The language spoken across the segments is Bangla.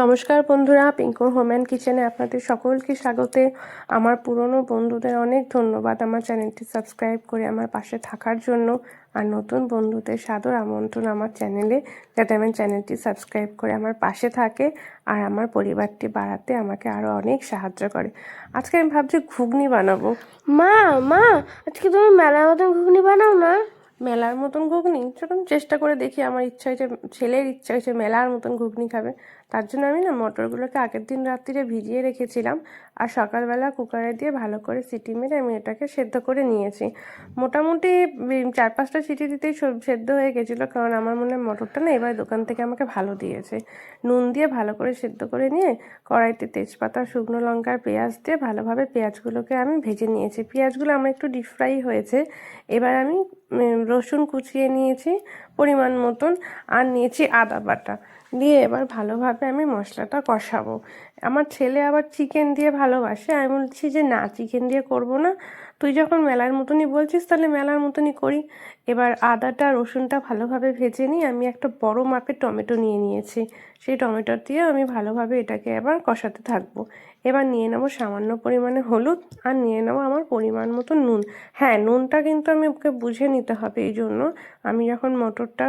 নমস্কার বন্ধুরা পিঙ্কুর হোম অ্যান্ড কিচেনে আপনাদের সকলকে স্বাগতে। আমার পুরনো বন্ধুদের অনেক ধন্যবাদ আমার চ্যানেলটি সাবস্ক্রাইব করে আমার পাশে থাকার জন্য। আর নতুন বন্ধুদের সাদর আমন্ত্রণ আমার চ্যানেলে যাতে আমার চ্যানেলটি সাবস্ক্রাইব করে আমার পাশে থাকে আর আমার পরিবারটি বাড়াতে আমাকে আরও অনেক সাহায্য করে। আজকে আমি ভাবছি ঘুগনি বানাবো। মা মা আজকে তুমি মেলার মতন ঘুগনি বানাও না? মেলার মতন ঘুগনি? চলুন চেষ্টা করে দেখি আমার ইচ্ছা হয়েছে ছেলের ইচ্ছা হয়েছে মেলার মতন ঘুগনি খাবে। তার জন্য আমি না মটরগুলোকে আগের দিন রাত্রিরে ভিজিয়ে রেখেছিলাম আর সকালবেলা কুকারে দিয়ে ভালো করে সিটি মেরে আমি এটাকে সেদ্ধ করে নিয়েছি। মোটামুটি চার পাঁচটা সিটি দিতেই সেদ্ধ হয়ে গেছিল কারণ আমার মনে হয় মটরটা না এবার দোকান থেকে আমাকে ভালো দিয়েছে। নুন দিয়ে ভালো করে সেদ্ধ করে নিয়ে কড়াইতে তেজপাতা, শুকনো লঙ্কার পেঁয়াজ দিয়ে ভালোভাবে পেঁয়াজগুলোকে আমি ভেজে নিয়েছি। পেঁয়াজগুলো আমার একটু ডিপ ফ্রাই হয়েছে। এবার আমি রসুন কুচিয়ে নিয়েছি। পরিমাণ মতন আর নিয়েছি আদা বাটা। দিয়ে এবার ভালোভাবে আমি মশলাটা কষাবো। আমার ছেলে আবার চিকেন দিয়ে ভালোবাসে। আমি বলছি যে, না চিকেন দিয়ে করব না। তুই যখন মেলার মতনই বলছিস, তাহলে মেলার মতনই করি। এবার আদাটা, রসুনটা ভালোভাবে ভেজে নিয়ে আমি একটা বড় মাপের টমেটো নিয়ে নিয়েছি। সেই টমেটো দিয়ে আমি ভালোভাবে এটাকে এবার কষাতে থাকব। এবার নিয়ে নেব সামান্য পরিমাণে হলুদ আর নিয়ে নেব আমার পরিমাণ মতো নুন। হ্যাঁ নুনটা কিন্তু আমি ওকে বুঝে নিতে হবে, এই জন্য আমি যখন মটরটা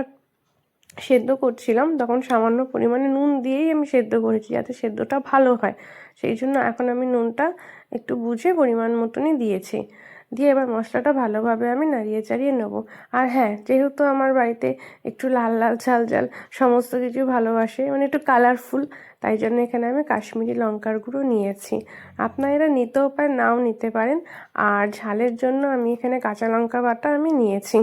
সেদ্ধ করছিলাম, তখন সামান্য পরিমাণে নুন দিয়েই আমি সেদ্ধ করেছি যাতে সেদ্ধটা ভালো হয়। সেই জন্য এখন আমি নুনটা একটু বুঝে পরিমাণ মতনই দিয়েছি। দিয়ে এবার মশলাটা ভালোভাবে আমি নাড়িয়ে চাড়িয়ে নেব। আর হ্যাঁ যেহেতু আমার বাড়িতে একটু লাল লাল ঝাল ঝাল সমস্ত কিছু ভালোবাসে মানে একটু কালারফুল তাই জন্য এখানে আমি কাশ্মীরি লঙ্কার গুঁড়ো নিয়েছি। আপনারা নিতেও পারেন, নাও নিতে পারেন। আর ঝালের জন্য আমি এখানে কাঁচা লঙ্কা বাটা আমি নিয়েছি।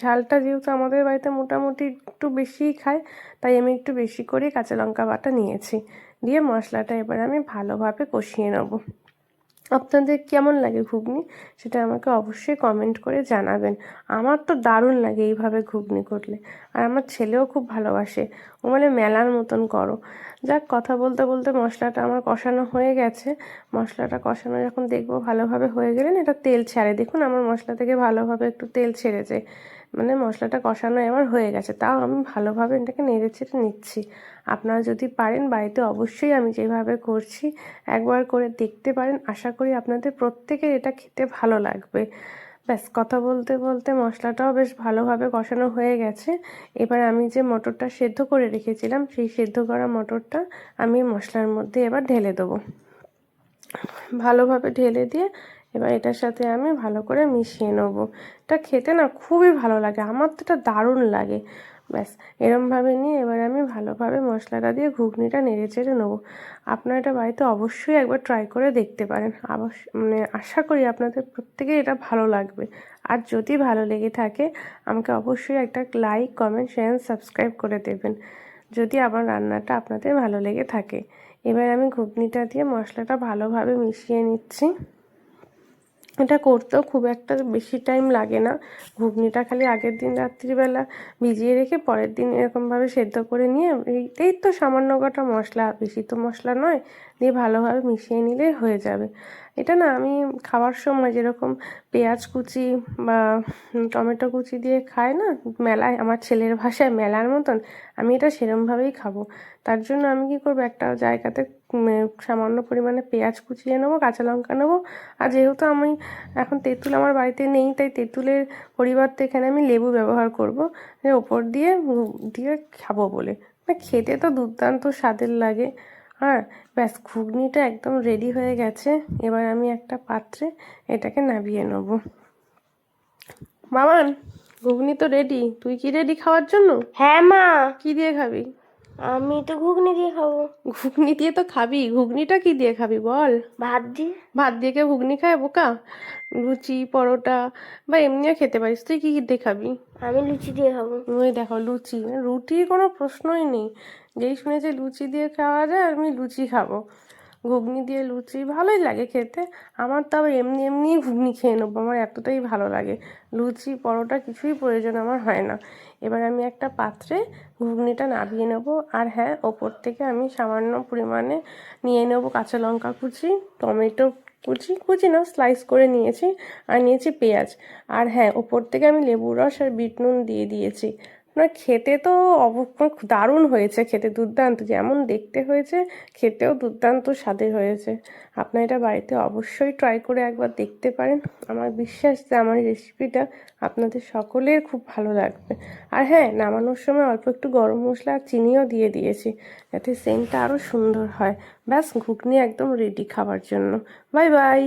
ঝালটা যেহেতু আমাদের বাড়িতে মোটামুটি একটু বেশিই খায়, তাই আমি একটু বেশি করে কাঁচা লঙ্কা বাটা নিয়েছি। দিয়ে মশলাটা এবার আমি ভালোভাবে কষিয়ে নেব। আপনাদের কেমন লাগে ঘুগনি? সেটা আমাকে অবশ্যই কমেন্ট করে জানাবেন। আমার তো দারুণ লাগে এইভাবে ঘুগনি করলে। আর আমার ছেলেও খুব ভালোবাসে। ও বলে, মেলার মতন করো। যাক, কথা বলতে বলতে মশলাটা আমার কষানো হয়ে গেছে। মশলাটা কষানো যখন দেখব ভালোভাবে হয়ে গেলেন এটা তেল ছাড়ে। দেখুন, আমার মশলা থেকে ভালোভাবে একটু তেল ছেড়েছে। মানে মশলাটা কষানো এবার হয়ে গেছে। তাও আমি ভালোভাবে এটাকে নেড়ে চেড়ে নিচ্ছি। আপনারা যদি পারেন বাড়িতে অবশ্যই আমি যেভাবে করছি, একবার করে দেখতে পারেন। আশা করি আপনাদের প্রত্যেকের এটা খেতে ভালো লাগবে। ব্যাস, কথা বলতে বলতে মশলাটাও বেশ ভালোভাবে কষানো হয়ে গেছে। এবার আমি যে মটরটা সেদ্ধ করে রেখেছিলাম, সেই সেদ্ধ করা মটরটা আমি মশলার মধ্যে এবার ঢেলে দেবো। ভালোভাবে ঢেলে দিয়ে এবার এটার সাথে আমি ভালো করে মিশিয়ে নেব। এটা খেতে না খুবই ভালো লাগে, আমার তো এটা দারুণ লাগে। ব্যাস, এরমভাবে নিয়ে এবার আমি ভালোভাবে মশলাটা দিয়ে ঘুগনিটা নেড়ে চেড়ে নেব। আপনারা এটা বাড়িতে অবশ্যই একবার ট্রাই করে দেখতে পারেন। অবশ্য মানে আশা করি আপনাদের প্রত্যেকেই এটা ভালো লাগবে। আর যদি ভালো লেগে থাকে, আমাকে অবশ্যই একটা লাইক কমেন্ট শেয়ার সাবস্ক্রাইব করে দেবেন। যদি আমার রান্নাটা আপনাদের ভালো লেগে থাকে। এবার আমি ঘুগনিটা দিয়ে মশলাটা ভালোভাবে মিশিয়ে নিচ্ছি। এটা করতেও খুব একটা বেশি টাইম লাগে না। ঘুগনিটা খালি আগের দিন রাত্রিবেলা ভিজিয়ে রেখে পরের দিন এরকমভাবে সেদ্ধ করে নিয়ে এইটাই তো সামান্য কটা মশলা, বেশি তো মশলা নয় দিয়ে ভালোভাবে মিশিয়ে নিলেই হয়ে যাবে। এটা না আমি খাওয়ার সময় যেরকম পেঁয়াজ কুচি বা টমেটো কুচি দিয়ে খাই না, মেলায়, আমার ছেলের ভাষায় মেলার মতন, আমি এটা সেরমভাবেই খাব। তার জন্য আমি কি করব, একটা জায়গাতে সামান্য পরিমাণে পেঁয়াজ কুচিয়ে নেব, কাঁচা লঙ্কা নেব। আর যেহেতু আমি এখন তেঁতুল আমার বাড়িতে নেই, তাই তেঁতুলের পরিবর্তে এখানে আমি লেবু ব্যবহার করব। ওপর দিয়ে দিয়ে খাব বলে। খেতে তো দুর্দান্ত স্বাদের লাগে। হ্যাঁ ব্যাস ঘুগনিটা একদম রেডি হয়ে গেছে। এবার আমি একটা পাত্রে এটাকে নামিয়ে নেব। মামান ঘুগনি তো রেডি তুই কি রেডি খাওয়ার জন্য? হ্যাঁ মা। কি দিয়ে খাবি? আমি তো ঘুগনি দিয়ে খাব। ঘুগনি দিয়ে তো খাবি। ঘুগনিটা কি দিয়ে খাবি বল? ভাত দিয়ে। ভাত দিয়ে কে ঘুগনি খায় বোকা? লুচি পরোটা বা এমনিও খেতে পারিস। তুই কি কি দিয়ে খাবি? আমি লুচি দিয়ে খাব। ওই দেখো লুচি। রুটির কোনো প্রশ্নই নেই। যেই শুনেছি লুচি দিয়ে খাওয়া যায় আমি লুচি খাব। ঘুগনি দিয়ে লুচি ভালোই লাগে খেতে। আমার তো আবার এমনি এমনি ঘুগনি খেয়ে নেব, আমার এতটাই ভালো লাগে। লুচি, পরোটা কিছুই প্রয়োজন আমার হয় না। এবার আমি একটা পাত্রে ঘুগনিটা নামিয়ে নেব, আর হ্যাঁ ওপর থেকে আমি সামান্য পরিমাণে নিয়ে নেব কাঁচা লঙ্কা কুচি, টমেটো কুচি কুচি না, স্লাইস করে নিয়েছি, আর নিয়েছি পেঁয়াজ। আর হ্যাঁ ওপর থেকে আমি লেবুর রস আর বিট নুন দিয়ে দিয়েছি। না, খেতে তো দারুণ হয়েছে, খেতে দুর্দান্ত, যেমন দেখতে হয়েছে, খেতেও দুর্দান্ত স্বাদের হয়েছে। আপনার এটা বাড়িতে অবশ্যই ট্রাই করে একবার দেখতে পারেন। আমার বিশ্বাস যে আমার রেসিপিটা আপনাদের সকলের খুব ভালো লাগবে। আর হ্যাঁ নামানোর সময় অল্প একটু গরম মশলা আর চিনিও দিয়ে দিয়েছি, যাতে সেন্টটা আরও সুন্দর হয়। ব্যাস, ঘুগনি একদম রেডি খাবার জন্য। বাই বাই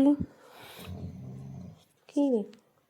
কী